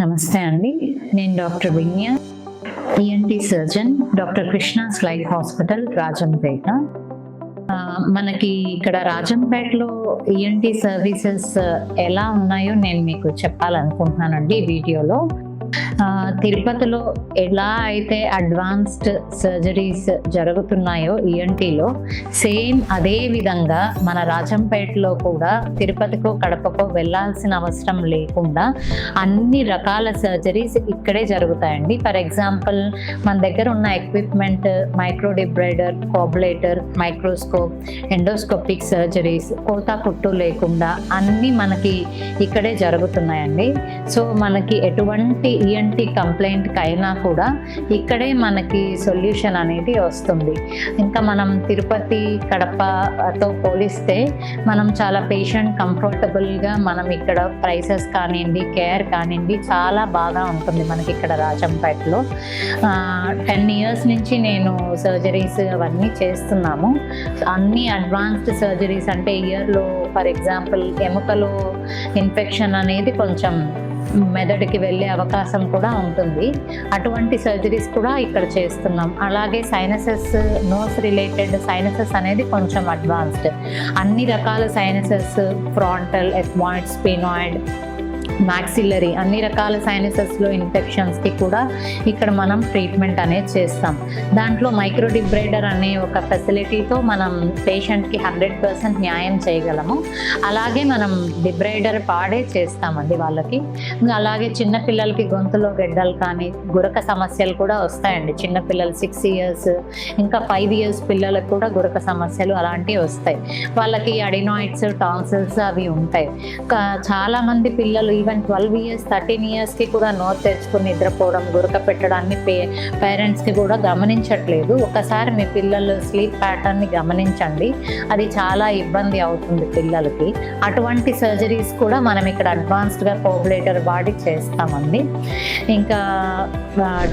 నమస్తే అండి. నేను doctor Vinya ENT surgeon doctor Krishna life hospital Rajampet. మనకి ఇక్కడ రాజంపేటలో ఈఎన్టీ సర్వీసెస్ ఎలా ఉన్నాయో నేను మీకు చెప్పాలనుకుంటున్నానండి వీడియోలో. తిరుపతిలో ఎలా అయితే అడ్వాన్స్డ్ సర్జరీస్ జరుగుతున్నాయో ఈఎన్టీలో సేమ్ అదే విధంగా మన రాజంపేటలో కూడా తిరుపతికో కడపకో వెళ్ళాల్సిన అవసరం లేకుండా అన్ని రకాల సర్జరీస్ ఇక్కడే జరుగుతాయండి. ఫర్ ఎగ్జాంపుల్ మన దగ్గర ఉన్న equipment microdebrider coblator microscope endoscopic surgeries కోతా కుట్టు లేకుండా అన్నీ మనకి ఇక్కడే జరుగుతున్నాయండి. సో మనకి ఎటువంటి ఈఎన్టీ కంప్లైంట్కి అయినా కూడా ఇక్కడే మనకి సొల్యూషన్ అనేది వస్తుంది. ఇంకా మనం తిరుపతి కడపతో పోలిస్తే మనం చాలా పేషెంట్ కంఫర్టబుల్గా మనం ఇక్కడ ప్రైసెస్ కానివ్వండి కేర్ కానివ్వండి చాలా బాగా ఉంటుంది మనకి ఇక్కడ రాజంపేటలో. టెన్ ఇయర్స్ నుంచి నేను సర్జరీస్ అవన్నీ చేస్తున్నాము. అన్ని అడ్వాన్స్డ్ సర్జరీస్ అంటే ఇయర్లో ఫర్ ఎగ్జాంపుల్ ఎముకలో ఇన్ఫెక్షన్ అనేది కొంచెం మెదడుకి వెళ్ళే అవకాశం కూడా ఉంటుంది. అటువంటి సర్జరీస్ కూడా ఇక్కడ చేస్తున్నాం. అలాగే సైనసెస్ నోస్ రిలేటెడ్ సైనసెస్ అనేది కొంచెం అడ్వాన్స్డ్. అన్ని రకాల sinuses frontal ethmoid sphenoid maxillary అన్ని రకాల సైనసెస్లో ఇన్ఫెక్షన్స్కి కూడా ఇక్కడ మనం ట్రీట్మెంట్ అనేది చేస్తాం. దాంట్లో మైక్రోడిబ్రైడర్ అనే ఒక ఫెసిలిటీతో మనం పేషెంట్కి హండ్రెడ్ పర్సెంట్ న్యాయం చేయగలము. అలాగే మనం డిబ్రైడర్ పాడే చేస్తామండి వాళ్ళకి. అలాగే చిన్న పిల్లలకి గొంతులో గెడ్డలు కానీ గురక సమస్యలు కూడా వస్తాయండి. చిన్న పిల్లలు సిక్స్ ఇయర్స్ ఇంకా ఫైవ్ ఇయర్స్ పిల్లలకు కూడా గురక సమస్యలు అలాంటివి వస్తాయి. వాళ్ళకి అడినాయిడ్స్ టాన్సిల్స్ అవి ఉంటాయి. చాలామంది చాలా మంది పిల్లలు ఈవెన్ ట్వెల్వ్ ఇయర్స్ థర్టీన్ ఇయర్స్కి కూడా నోట్ తెచ్చుకుని నిద్రపోవడం గురక పెట్టడాన్ని పే పేరెంట్స్కి కూడా గమనించట్లేదు. ఒకసారి మీ పిల్లలు స్లీప్ ప్యాటర్న్ని గమనించండి. అది చాలా ఇబ్బంది అవుతుంది పిల్లలకి. అటువంటి సర్జరీస్ కూడా మనం ఇక్కడ అడ్వాన్స్డ్గా కోబులేటర్ వాడి చేస్తామండి. ఇంకా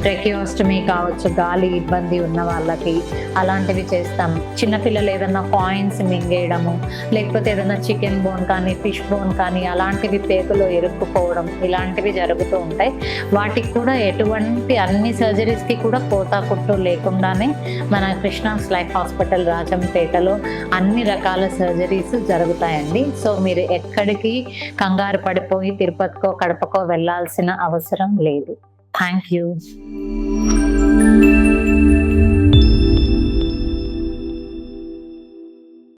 ట్రెకియోస్టమీ కావచ్చు గాలి ఇబ్బంది ఉన్న వాళ్ళకి అలాంటివి చేస్తాం. చిన్నపిల్లలు ఏదన్నా కాయిన్స్ మింగేయడము లేకపోతే ఏదైనా చికెన్ బోన్ కానీ ఫిష్ బోన్ కానీ అలాంటివి పేగులో ఇరుక్కుపోవడం ఇలాంటివి జరుగుతూ ఉంటాయి. వాటికి కూడా ఎటువంటి అన్ని సర్జరీస్కి కూడా కోతా కుట్టు లేకుండానే మన కృష్ణాస్ లైఫ్ హాస్పిటల్ రాజంపేటలో అన్ని రకాల సర్జరీస్ జరుగుతాయండి. సో మీరు ఎక్కడికి కంగారు పడిపోయి తిరుపతికో కడపకో వెళ్ళాల్సిన అవసరం లేదు. Thank you